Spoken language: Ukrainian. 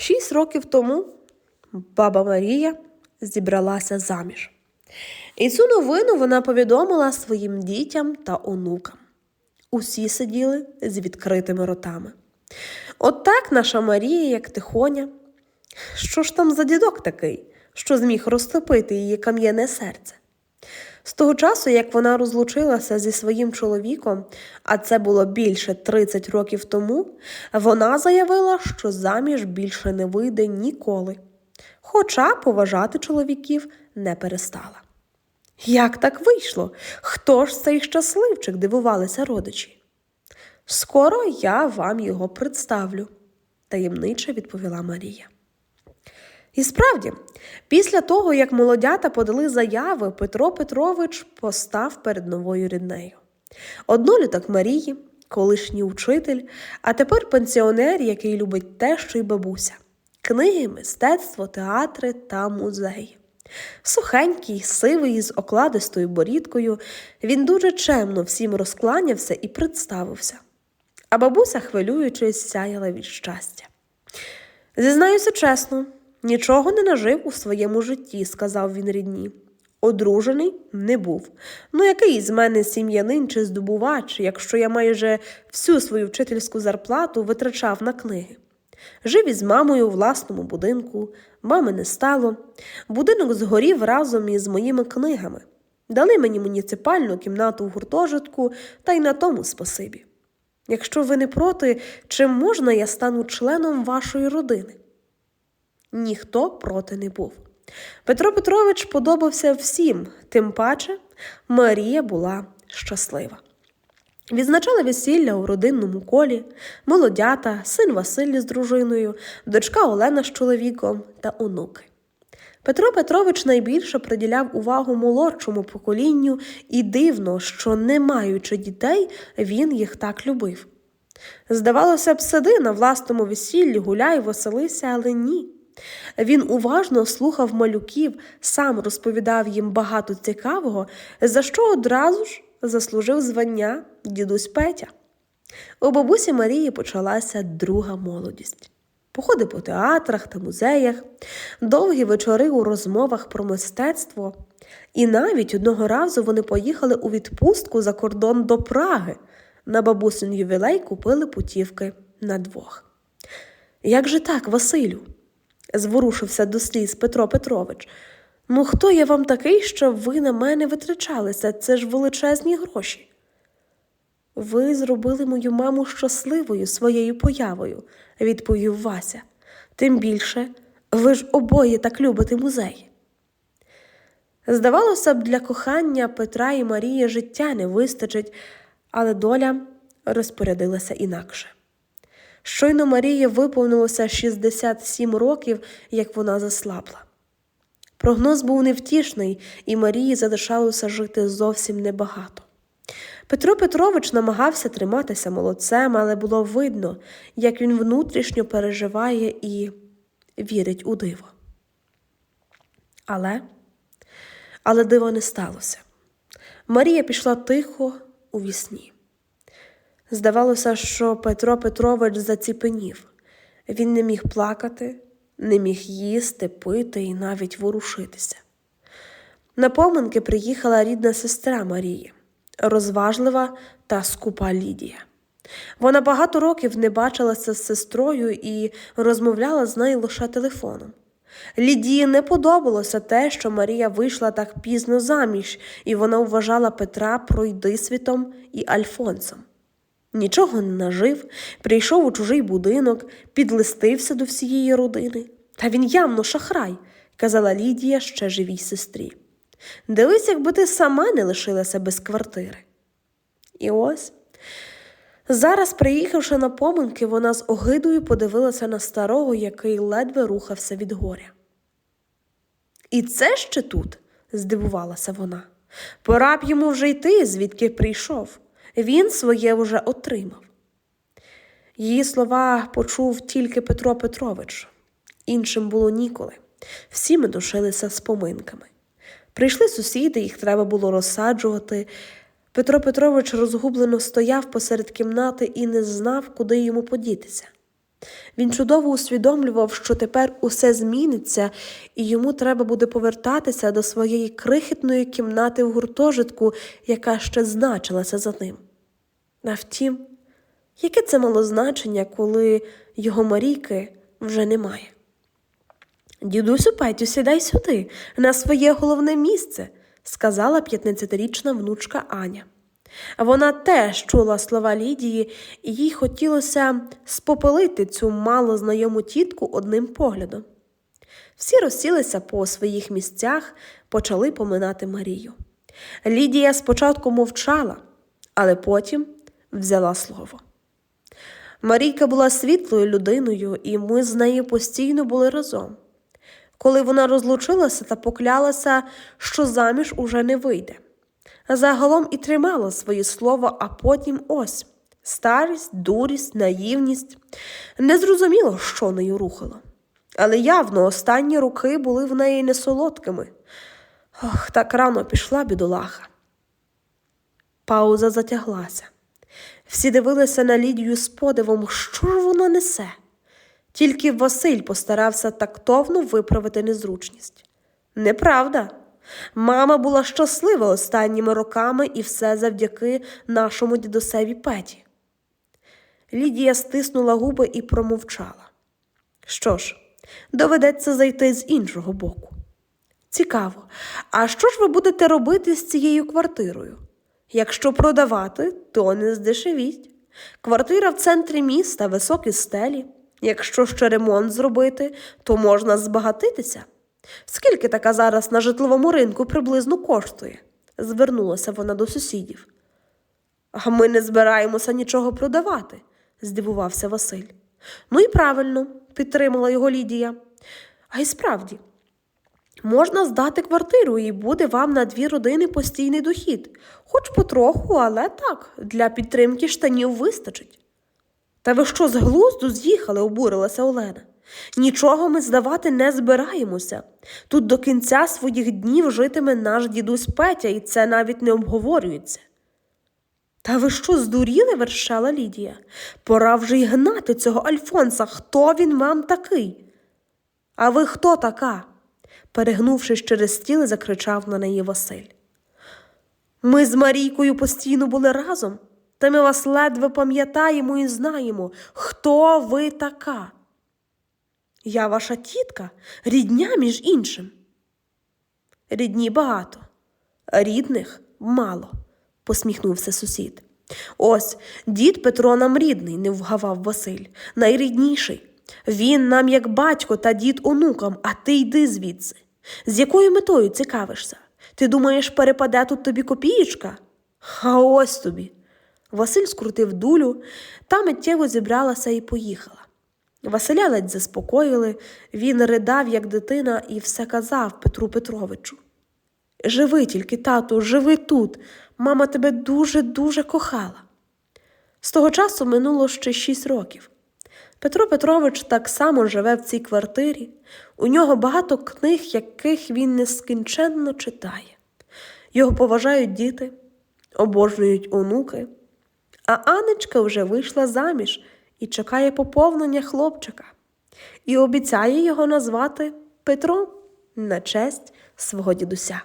Шість років тому баба Марія зібралася заміж. І цю новину вона повідомила своїм дітям та онукам. Усі сиділи з відкритими ротами. От так наша Марія, як тихоня. Що ж там за дідок такий, що зміг розтопити її кам'яне серце? З того часу, як вона розлучилася зі своїм чоловіком, а це було більше 30 років тому, вона заявила, що заміж більше не вийде ніколи, хоча поважати чоловіків не перестала. Як так вийшло? Хто ж цей щасливчик? дивувалися родичі. Скоро я вам його представлю, таємниче відповіла Марія. І справді, після того, як молодята подали заяви, Петро Петрович постав перед новою ріднею. Одноліток Марії, колишній учитель, а тепер пенсіонер, який любить те, що й бабуся, книги, мистецтво, театри та музеї. Сухенький, сивий, з окладистою борідкою, він дуже чемно всім розкланявся і представився. А бабуся, хвилюючись, сяяла від щастя. Зізнаюся чесно, нічого не нажив у своєму житті, сказав він рідні. Одружений не був. Ну, який з мене сім'янин чи здобувач, якщо я майже всю свою вчительську зарплату витрачав на книги. Жив із мамою у власному будинку, мами не стало. Будинок згорів разом із моїми книгами. Дали мені муніципальну кімнату в гуртожитку, та й на тому спасибі. Якщо ви не проти, чи можна я стану членом вашої родини? Ніхто проти не був. Петро Петрович подобався всім, тим паче Марія була щаслива. Відзначали весілля у родинному колі, молодята, син Василь з дружиною, дочка Олена з чоловіком та онуки. Петро Петрович найбільше приділяв увагу молодшому поколінню, і дивно, що, не маючи дітей, він їх так любив. Здавалося б, сиди на власному весіллі, гуляй, веселися, але ні. Він уважно слухав малюків, сам розповідав їм багато цікавого, за що одразу ж заслужив звання дідусь Петя. У бабусі Марії почалася друга молодість. Походи по театрах та музеях, довгі вечори у розмовах про мистецтво. І навіть одного разу вони поїхали у відпустку за кордон до Праги. На бабусин ювілей купили путівки на двох. Як же так, Василю? Зворушився до сліз Петро Петрович. Ну, хто я вам такий, що ви на мене витрачалися? Це ж величезні гроші. Ви зробили мою маму щасливою своєю появою, відповів Вася. Тим більше, ви ж обоє так любите музей. Здавалося б, для кохання Петра і Марії життя не вистачить, але доля розпорядилася інакше. Щойно Марії виповнилося 67 років, як вона заслабла. Прогноз був невтішний, і Марії залишалося жити зовсім небагато. Петро Петрович намагався триматися молодцем, але було видно, як він внутрішньо переживає і вірить у диво. Але, але диво не сталося. Марія пішла тихо у вісні. Здавалося, що Петро Петрович заціпенів. Він не міг плакати, не міг їсти, пити і навіть ворушитися. На поминки приїхала рідна сестра Марії, розважлива та скупа Лідія. Вона багато років не бачилася з сестрою і розмовляла з нею лише телефоном. Лідії не подобалося те, що Марія вийшла так пізно заміж, і вона вважала Петра пройдисвітом і Альфонсом. Нічого не нажив, прийшов у чужий будинок, підлистився до всієї родини. Та він явно шахрай, казала Лідія ще живій сестрі. Дивись, якби ти сама не лишилася без квартири. І ось зараз, приїхавши на поминки, вона з огидою подивилася на старого, який ледве рухався від горя. І це ще тут, здивувалася вона. Пора б йому вже йти, звідки прийшов. Він своє вже отримав. Її слова почув тільки Петро Петрович, іншим було ніколи. Всі ми душилися з поминками. Прийшли сусіди, їх треба було розсаджувати. Петро Петрович розгублено стояв посеред кімнати і не знав, куди йому подітися. Він чудово усвідомлював, що тепер усе зміниться, і йому треба буде повертатися до своєї крихітної кімнати в гуртожитку, яка ще значилася за ним. А втім, яке це мало значення, коли його Марійки вже немає? Дідусю Петю, сідай сюди, на своє головне місце, сказала 15-річна внучка Аня. Вона теж чула слова Лідії, і їй хотілося спопелити цю мало знайому тітку одним поглядом. Всі розсілися по своїх місцях, почали поминати Марію. Лідія спочатку мовчала, але потім взяла слово. Марійка була світлою людиною, і ми з нею постійно були разом. Коли вона розлучилася та поклялася, що заміж уже не вийде. Загалом і тримала своє слово, а потім ось старість, дурість, наївність. Незрозуміло, що нею рухало. Але явно останні роки були в неї не солодкими. Ох, так рано пішла бідолаха. Пауза затяглася. Всі дивилися на Лідію з подивом, що ж вона несе. Тільки Василь постарався тактовно виправити незручність. Неправда. Мама була щаслива останніми роками і все завдяки нашому дідусеві Петі. Лідія стиснула губи і промовчала. Що ж, доведеться зайти з іншого боку. Цікаво, а що ж ви будете робити з цією квартирою? Якщо продавати, то не здешевіть. Квартира в центрі міста, високі стелі. Якщо ще ремонт зробити, то можна збагатитися. Скільки така зараз на житловому ринку приблизно коштує? звернулася вона до сусідів. А ми не збираємося нічого продавати, здивувався Василь. Ну і правильно, підтримала його Лідія. А й справді, можна здати квартиру і буде вам на дві родини постійний дохід, хоч потроху, але так, для підтримки штанів вистачить. Та ви що з глузду з'їхали, обурилася Олена. Нічого ми здавати не збираємося. Тут до кінця своїх днів житиме наш дідусь Петя, і це навіть не обговорюється. Та ви що, здуріли? вершала Лідія. Пора вже й гнати цього Альфонса. Хто він вам такий? А ви хто така? Перегнувшись через стіл, закричав на неї Василь. Ми з Марійкою постійно були разом, та ми вас ледве пам'ятаємо і знаємо, хто ви така. Я ваша тітка, рідня між іншим. Рідні багато, рідних мало, посміхнувся сусід. Ось дід Петро нам рідний, не вгавав Василь, найрідніший. Він нам як батько та дід онукам, а ти йди звідси. З якою метою цікавишся? Ти думаєш, перепаде тут тобі копієчка? А ось тобі. Василь скрутив дулю, та миттєво зібралася і поїхала. Василя ледь заспокоїли, він ридав, як дитина, і все казав Петру Петровичу. Живи тільки, тату, живи тут. Мама тебе дуже-дуже кохала. З того часу минуло ще шість років. Петро Петрович так само живе в цій квартирі. У нього багато книг, яких він нескінченно читає. Його поважають діти, обожнюють онуки. А Анечка вже вийшла заміж і чекає поповнення хлопчика, і обіцяє його назвати Петром на честь свого дідуся.